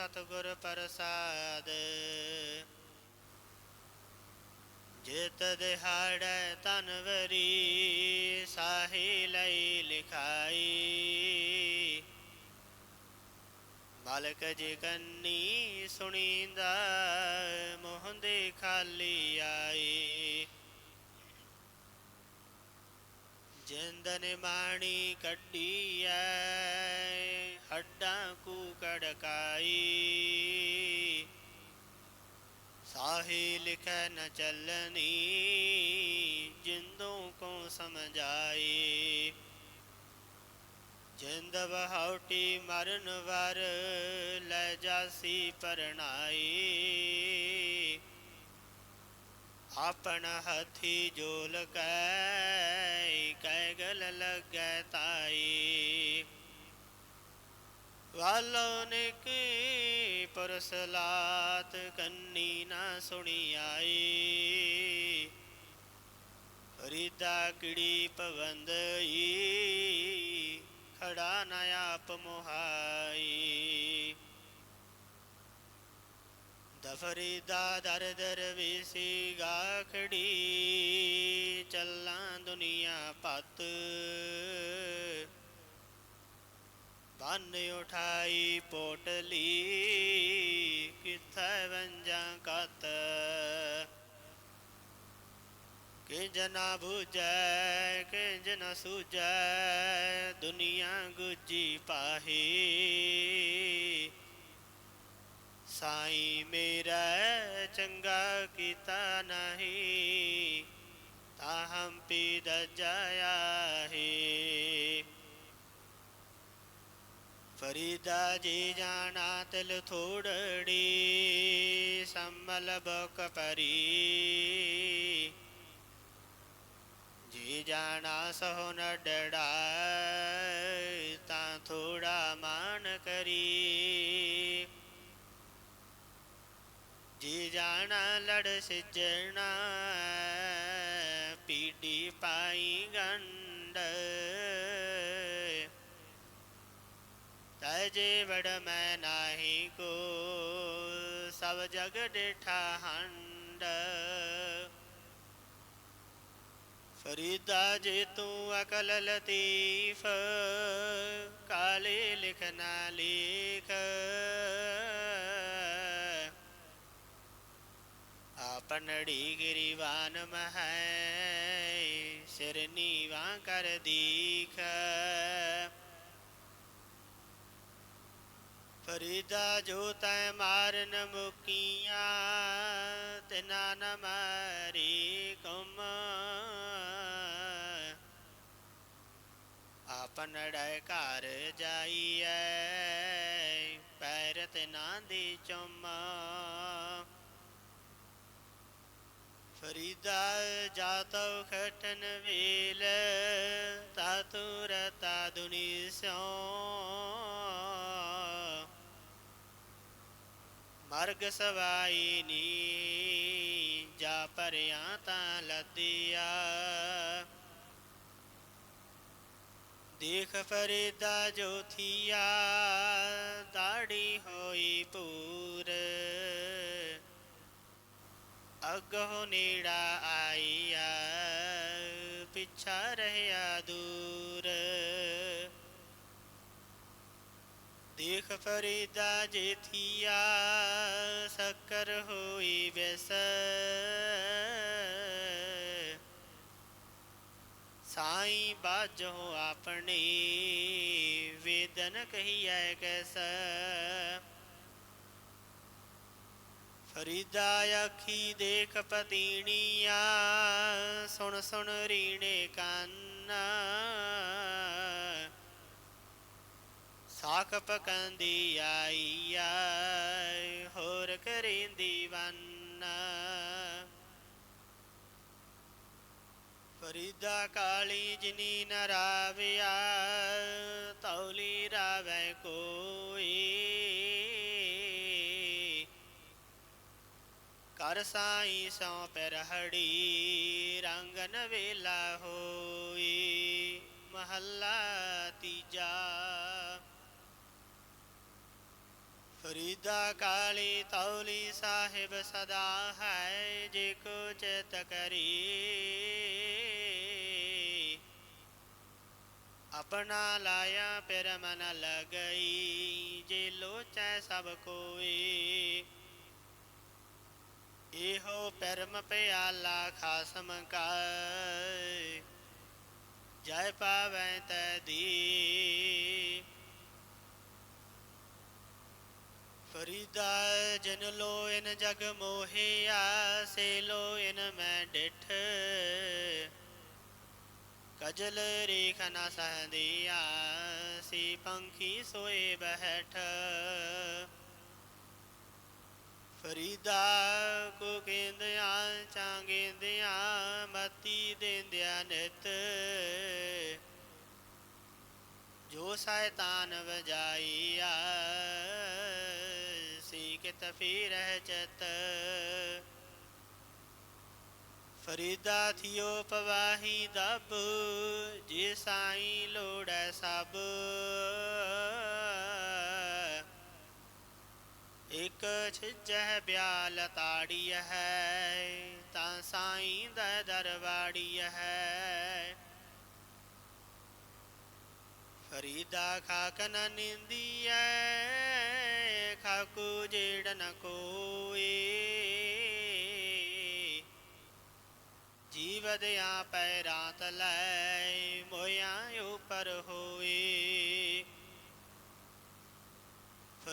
ਸਤਿਗੁਰ ਪ੍ਰਸਾਦ। ਜਿਤ ਦਿਹਾੜੈ ਤਨਵਰੀ ਸਾਹੀ ਲਈ ਲਿਖਾਈ। ਮਾਲਕ ਜੀ ਕੰਨੀ ਸੁਣੀਂਦਾ ਮੋਹੰਦੇ ਖਾਲੀ ਆਈ। ਜਿੰਦਨ ਮਾਣੀ ਕੱਢੀ ਐ ਹੱਡਾਂ ਕੂ ਕੜਕਾਈ ਸਾਹੀ ਲਿਖੈ ਨ ਚੱਲਨੀ ਜਿੰਦੋਂ ਕੋ ਸਮਝਾਈ ਜਿੰਦ ਬਹੌਟੀ ਮਰਨ ਵਰ ਲੈ ਜਾਸੀ ਪਰਣਾਈ ਆਪਣ ਹੱਥੀ ਜੋਲ ਕੈ ਕੈ ਗਲ ਲੱਗੈ ਤਾਈ। ਵਾਲੋ ਨੇ ਕੀ ਪਰਸਲਾਤ ਕੰਨੀ ਨਾ ਸੁਣੀ ਆਈ ਫਰੀਦਾ ਕਿੜੀ ਪਵੰਦਈ, ਖੜਾ ਨ ਆਪ ਮੁਹਾਈ। ਦਫਰੀਦਾ ਦਰ ਦਰ ਵਿਸੀ ਗਾਖੜੀ, ਚੱਲਾਂ ਦੁਨੀਆ ਪਤ। ਬੰਨ ਉਠਾਈ ਪੋਟਲੀ ਕਿਥੈ ਵੰਜਾਂ ਕਤ। ਕਿ ਨਾ ਬੁਝੈ, ਕਿੰਜ ਨਾ ਸੂਝੈ, ਦੁਨੀਆ ਗੁਜੀ ਪਾਹੀ। ਸਾਈ ਮੇਰਾ ਚੰਗਾ ਕੀਤਾ ਨਹੀਂ, ਤਾਹਮ ਪੀ ਦਜਾਇਆ ਹੈ। ਫਰੀਦਾ ਜੀ ਜਾਣਾ ਤਿਲ ਥੋੜੜੀ, ਸੰਮਲ ਬਕ ਪਰੀ ਜੀ ਜਾਣਾ ਸੋ ਨ ਡੜਾ ਤਾਂ ਥੋੜਾ ਮਾਨ ਕਰੀ ਜੀ ਜਾਣਾ ਲੜ ਸਿਜਣਾ, ਪੀੜੀ ਪਾਈ ਗੰਡ ਤੈ ਜੇ ਵੜ ਮੈਂ ਨਾਹੀ ਕੋ, ਸਭ ਜਗ ਡਿਠਾ ਹੰਡ ਫਰੀਦਾ ਜੇ ਤੂੰ ਅਕਲ ਲਤੀਫ, ਕਾਲੇ ਲਿਖਣਾ ਲੇਖ। ਆਪਨੜੀ ਗਿਰੀਵਾਨ ਮਹੈ, ਸਿਰ ਨੀਵਾ ਕਰ ਦੀਖ। ਫਰੀਦਾ ਜੋ ਤੈ ਮਾਰਨ ਮੁਕੀਆਂ, ਤਿਨਾ ਨ ਮਾਰੀ ਕਮ। ਆਪਨੜੈ ਘਰ ਜਾਈਐ, ਪੈਰ ਤੇ ਨਾ ਦੀ ਚੁੰਮ। ਫਰੀਦਾ ਜਾਤਉ ਖਟਨ ਵੇਲ ਤਾਤੁ ਰਤਾ ਦੁਨੀ ਸਿਉ। ਮਰਗ ਸਵਾਈ ਨੀ, ਜਾ ਪਰਿਆ ਤਾਂ ਲੱਦਿਆ। ਦੇਖ ਫਰੀਦਾ ਜੋਥੀਆ, ਦਾੜੀ ਅਗੋ ਨੇੜਾ ਆਈਆ, ਪਿਛਾ ਰਹਿਆ ਦੂਰ। ਦੇਖ ਫਰੀਦਾ ਜੇਥੀਆ ਸਕਰ ਹੋਈ ਬਿਸ ਸਾਈ ਬਾਜੋ ਆਪਣੀ ਵੇਦਨ ਕਹੀਐ ਕੈਸ। ਫਰੀਦਾ ਅੱਖੀ ਦੇਖ ਪਤੀਣੀਆ, ਸੁਣ ਸੁਣ ਰੀਣੇ ਕੰਨ। ਸਾਖ ਪਕੰਦੀ ਆਈਆ, ਹੋਰ ਕਰਿੰਦੀ ਵੰਨ। ਫਰੀਦਾ ਕਾਲੀ ਜਿਨੀ ਨ ਰਾਵਿਆ, ਤੌਲੀ ਰਾਵੈ ਕਰ ਸਾਈ ਸੋ ਪਰਹੜੀ ਰੰਗਨ ਵੇਲਾ ਹੋਈ, ਮਹੱਲਾ ਤੀਜਾ। ਫਰੀਦਾ ਕਾਲੀ ਤੌਲੀ ਸਾਹਿਬ ਸਦਾ ਹੈ, ਜੇ ਕੋ ਚਿਤ ਕਰੀ ਆਪਣਾ ਲਾਇਆ ਪਿਰ ਮਨ ਲਗਈ, ਜੇ ਲੋਚੈ ਸਭ ਕੋਈ। ਇਹੋ ਪਰਮ ਪਿਆਲਾ ਖਾਸਮ ਕਾ ਜੈ ਪਾਵੈ ਤੈ ਦੀ ਫਰੀਦਾ ਜਨ ਲੋ ਇਨ ਜਗ ਮੋਹਿਆ ਸੇ ਲੋ ਇਨ ਮੈਂ ਡਿਠ। ਕਜਲ ਰੇਖ ਨ ਸਹੰਦਿਆ ਸੀ ਪੰਖੀ ਸੋਏ ਬਹਿਠ। ਫਰੀਦਾ ਕੋ ਕਹਿੰਦਿਆਂ ਚਾਂਗੇਂਦਿਆਂ ਮਤੀ ਦੇਂਦਿਆਂ ਨਿਤ। ਜੋ ਸ਼ੈਤਾਨ ਵਜਾਈਆ ਸੀ ਕਿਤ ਫੀਰਹਿ ਚਤ। ਫਰੀਦਾ ਥਿਓ ਪਵਾਹੀ ਦਬ, ਜੇ ਸਾਈ ਲੋੜੈ ਸਭ। ਇਕ ਛਿਜਹਿ ਬਿਆਲ ਤਾੜੀ ਹੈ ਤਾਂ ਸਾਈਂ ਦਾ ਦਰਬਾੜੀ ਹੈ ਫਰੀਦਾ ਖਾਕ ਨ ਨਿੰਦੀਐ, ਖਾਕੂ ਜੇੜ ਨ ਕੋਏ। ਜੀਵਦਿਆਂ ਪੈਰਾਂ ਤਲੈ ਮੋਇ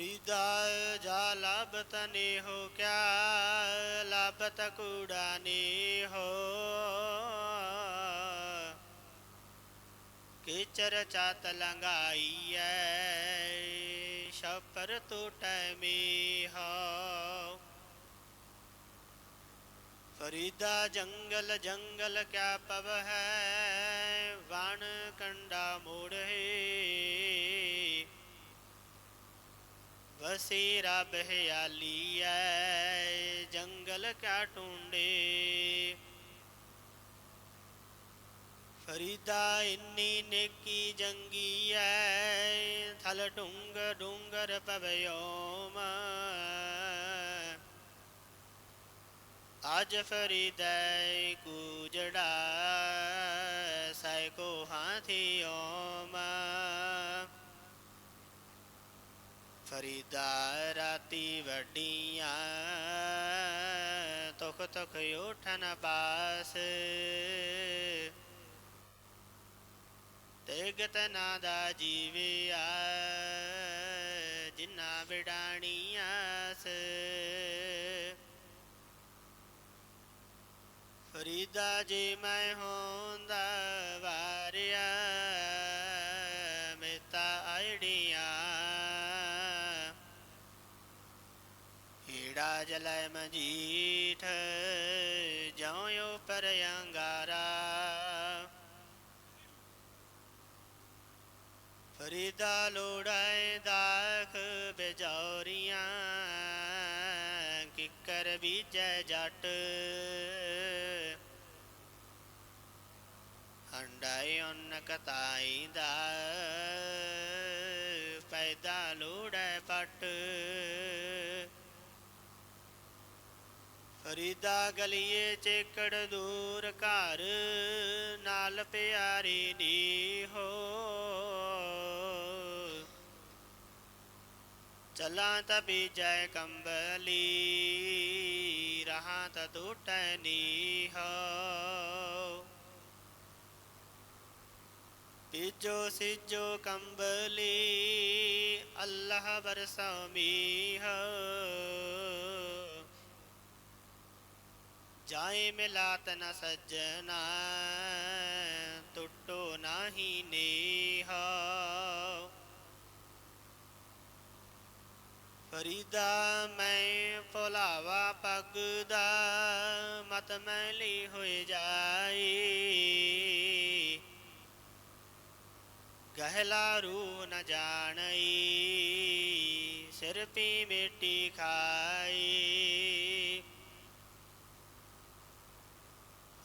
ਫਰੀਦਾ ਜਾ ਲਾਭਤ ਨੇ ਹੋ, ਕਿਆ ਲਾਭਤ ਕੂੜਾ ਨੇ ਹੋ। ਕਿਚਰ ਚਾਤ ਲੰਗਾਈ ਐ ਸ਼ਪਰ ਟੂਟੈ ਮੀ ਹੋ। ਫਰੀਦਾ ਜੰਗਲ ਜੰਗਲ ਕਿਆ ਪਵ ਹੈ, ਵਣ ਕੰਡਾ ਮੋੜੇ ਵਸੀ ਹਿਆਲੀ ਐ, ਜੰਗਲ ਕਿਆ ਟੁੰਡੇ ਫਰੀਦਾ ਇੰਨੀ ਨੇਕੀ ਜੰਗੀ ਐ, ਥਲ ਡੁੰਗ ਡੁੰਗਰ ਪਵਿਓਮ ਅੱਜ ਫਰੀਦਾ ਕੂਜੜਾ ਸੈ ਫਰੀਦਾ ਰਾਤੀ ਵਡੀਆਂ ਤੁਖ ਤੁਖ ਉਠਨ ਬਾਸ। ਤੇਗਤ ਨਾਦਾ ਜੀਵਿਆ, ਜਿਨਾ ਵਿਡਾਣੀਆਸ ਫਰੀਦਾ ਜੀ ਮੈਂ ਹੁੰਦਾ ਲੈ ਮਜੀਠ ਜਿਉ ਪਰ ਅੰਗਾਰਾ ਫਰੀਦਾ ਲੋੜਾਏ ਦਾਖ ਬੇਜੌਰੀਆਂ, ਕਿਕਰ ਬੀਜੈ ਜੱਟ। ਹੰਡਾਈ ਉਨ ਕਤਾਈ ਦਾ, ਪੈਦਾ ਲੋੜੈ ਫਰੀਦਾ ਗਲੀਏ ਚੇਕੜ ਦੂਰ ਘਰ, ਨਾਲ ਪਿਆਰੀ ਨੀ ਹੋ। ਚਲਾ ਤ ਬੀਜੈ ਕੰਬਲੀ, ਰਹਾ ਤ ਟੂਟੈ ਨੀ ਹੋ। ਬੀਜੋ ਸਿਜੋ ਕੰਬਲੀ, ਅੱਲਾਹ ਬਰਸਾਉ ਮੀਹ ਜਾਏ ਮਿਲਾਤ ਨ ਸੱਜਣਾ, ਟੁੱਟੋ ਨਾਹੀ ਨੇਹਾ। ਫਰੀਦਾ ਮੈਂ ਭੁਲਾਵਾ ਪੱਗਦਾ, ਮਤ ਮੈਲੀ ਹੋਏ ਜਾਏ। ਗਹਿਲਾ ਰੂ ਨ ਜਾਣਈ, ਸਿਰ ਪੀ ਮਿੱਟੀ ਖਾਈ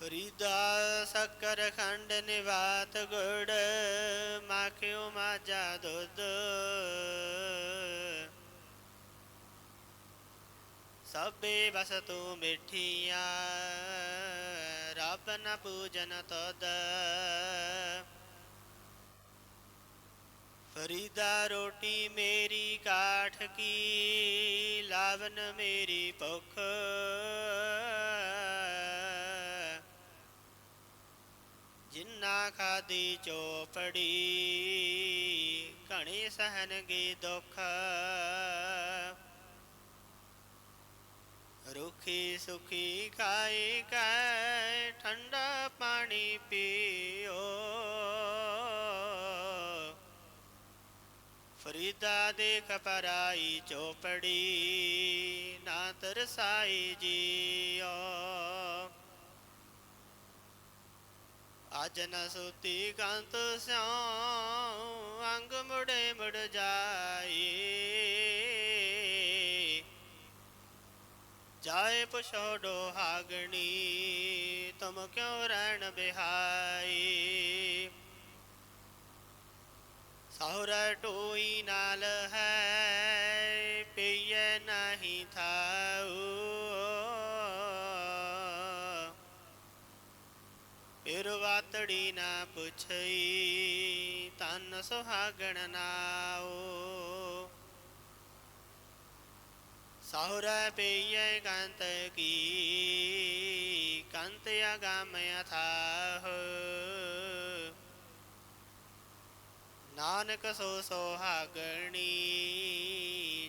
ਫਰੀਦਾ ਸ਼ੱਕਰ ਖੰਡ ਨਿਵਾਤ ਗੁੜ, ਮਾਖਿਓ ਮਾਜਾ ਦੁੱਧ। ਸਭੇ ਤੂੰ ਮਿੱਠੀਆਂ, ਰੱਬ ਨਾ ਪੂਜਨ ਤਦ ਫਰੀਦਾ ਰੋਟੀ ਮੇਰੀ ਕਾਠ ਕੀ, ਲਾਵਨ ਮੇਰੀ ਭੁੱਖ। ਜਿੰਨਾ ਖਾਦੀ ਚੋਪੜੀ, ਘਣੇ ਸਹਨਗੇ ਦੁੱਖ। ਰੁਖੀ ਸੁਖੀ ਖਾਏ ਕੈ, ਠੰਡਾ ਪਾਣੀ ਪੀਓ। ਫਰੀਦਾ ਦੇਖ ਪਰਾਈ ਚੋਪੜੀ, ਨਾ ਤਰਸਾਈ ਜੀਓ। ਅਜ ਨ ਸੁਤੀ ਕੰਤ ਸਿਉ, ਅੰਗ ਮੁੜੇ ਮੁੜ ਜਾਏ ਜਾਏ ਪੁਛੋੜੋ ਹਾਗਣੀ ਤੁਮ ਕਿਉ ਰਹਿਣ ਬਿਹਾਈ? ਸਹੁਰਾ ਟੋਈ ਨਾਲ ਹੈ ਫਿਰ ਨਾ ਪੁੱਛਈ ਤਨ ਸੁਹਾਗਣ ਨਾਓ ਸਹੁਰਾ ਪਈਏ ਕੰਤ ਕੀ ਕੰਤ ਅਗਮ ਅਥਾਹ। ਨਾਨਕ ਸੋ ਸੁਹਾਗਣੀ,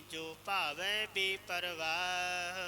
ਜੋ ਭਾਵੇ ਵੀ ਪਰਵਾਹ